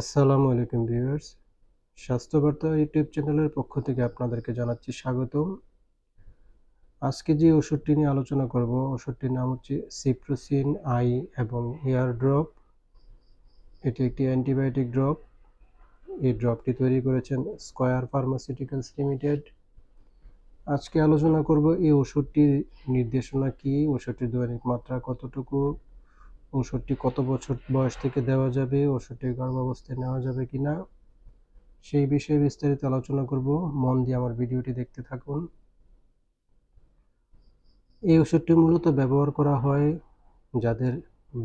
আসসালামু আলাইকুম viewers. স্বাস্থ্যবার্তা YouTube চ্যানেলের পক্ষ থেকে আপনাদেরকে জানাচ্ছি স্বাগতম। আজকে যে ওষুধটি নিয়ে আলোচনা করব, ওষুধটির নাম হচ্ছে সিপ্রোসিন আই এবং হেয়ার ড্রপ। এটি একটি অ্যান্টিবায়োটিক ড্রপ। এই ড্রপটি তৈরি করেছেন স্কয়ার ফার্মাসিউটিক্যালস লিমিটেড। আজকে আলোচনা করব এই ওষুধটির নির্দেশনা কী, ওষুধটির দৈনিক মাত্রা কতটুকু ওষুধটি কত বছর বয়স থেকে দেওয়া যাবে ওষুধটি গর্ভাবস্থায় নেওয়া যাবে কি না সেই বিষয়ে বিস্তারিত আলোচনা করব। মন দিয়ে আমার ভিডিওটি দেখতে থাকুন। এই ওষুধটি মূলত ব্যবহার করা হয় যাদের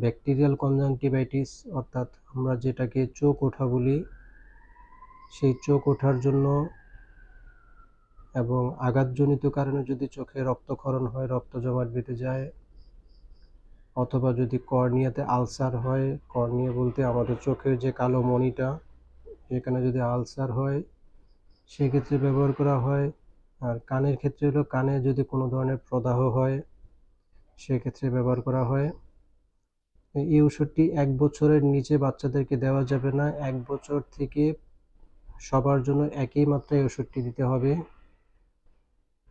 ব্যাকটেরিয়াল কনজাংটিভাইটিস, অর্থাৎ আমরা যেটাকে চোখ ওঠা বলি, সেই চোখ ওঠার জন্য এবং আঘাতজনিত কারণে যদি চোখে রক্তক্ষরণ হয় রক্ত জমাট বেঁধে যায় অথবা যদি কর্নিয়াতে আলসার হয়, কর্নিয়া বলতে আমাদের চোখের যে কালো মণিটা সেখানে যদি আলসার হয়, সেক্ষেত্রে ব্যবহার করা হয়। আর কানের ক্ষেত্রে হলো কানে যদি কোনো ধরনের প্রদাহ হয়, সেক্ষেত্রে ব্যবহার করা হয়। এই ওষুধটি এক বছরের নিচে বাচ্চাদেরকে দেওয়া যাবে না। এক বছর থেকে সবার জন্য একই মাত্রায় ওষুধটি দিতে হবে।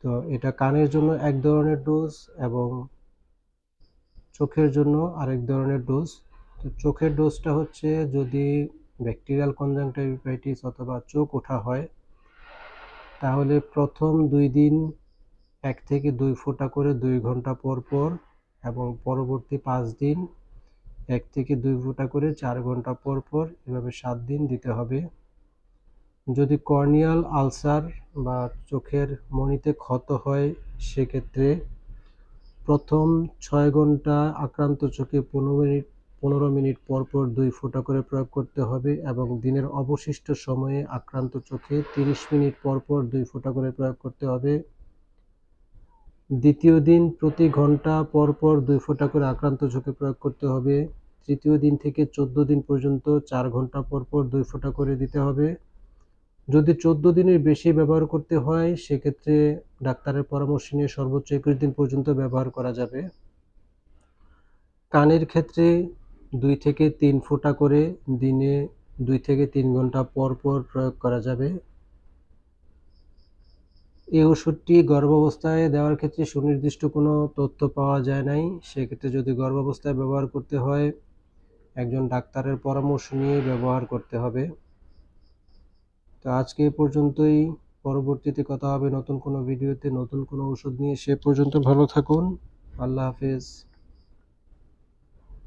তো এটা কানের জন্য এক ধরনের ডোজ এবং চোখের জন্য আরেক ধরনের ডোজ তো চোখের ডোজটা হচ্ছে যদি ব্যাকটেরিয়াল কনজাংটাইভাইটিস অথবা চোখ ওঠা হয়, তাহলে প্রথম দুই দিন এক থেকে দুই ফোঁটা করে দুই ঘণ্টা পর পর এবং পরবর্তী পাঁচ দিন এক থেকে দুই ফোঁটা করে চার ঘণ্টা পর পর এভাবে সাত দিন দিতে হবে। যদি কর্নিয়াল আলসার বা চোখের মণিতে ক্ষত হয়, সেক্ষেত্রে প্রথম ছয় ঘণ্টা আক্রান্ত চোখে পনেরো মিনিট পনেরো মিনিট পর পর দুই ফোঁটা করে প্রয়োগ করতে হবে এবং দিনের অবশিষ্ট সময়ে আক্রান্ত চোখে তিরিশ মিনিট পর পর দুই ফোঁটা করে প্রয়োগ করতে হবে। দ্বিতীয় দিন প্রতি ঘণ্টা পর পর দুই ফোঁটা করে আক্রান্ত চোখে প্রয়োগ করতে হবে। তৃতীয় দিন থেকে চোদ্দ দিন পর্যন্ত চার ঘণ্টা পর পর দুই ফোঁটা করে দিতে হবে। যদি চোদ্দ দিনের বেশি ব্যবহার করতে হয়, সেক্ষেত্রে ডাক্তারের পরামর্শ নিয়ে সর্বোচ্চ একুশ দিন পর্যন্ত ব্যবহার করা যাবে। কানের ক্ষেত্রে দুই থেকে তিন ফোঁটা করে দিনে দুই থেকে তিন ঘণ্টা পর পর প্রয়োগ করা যাবে। এই ওষুধটি গর্ভাবস্থায় দেওয়ার ক্ষেত্রে সুনির্দিষ্ট কোনো তথ্য পাওয়া যায় নাই। সেক্ষেত্রে যদি গর্ভাবস্থায় ব্যবহার করতে হয়, একজন ডাক্তারের পরামর্শ নিয়ে ব্যবহার করতে হবে। তো আজকে এ পর্যন্তই। পরবর্তীতে কথা হবে নতুন কোনো ভিডিওতে, নতুন কোনো ওষুধ নিয়ে। সে পর্যন্ত ভালো থাকুন। আল্লাহ হাফেজ।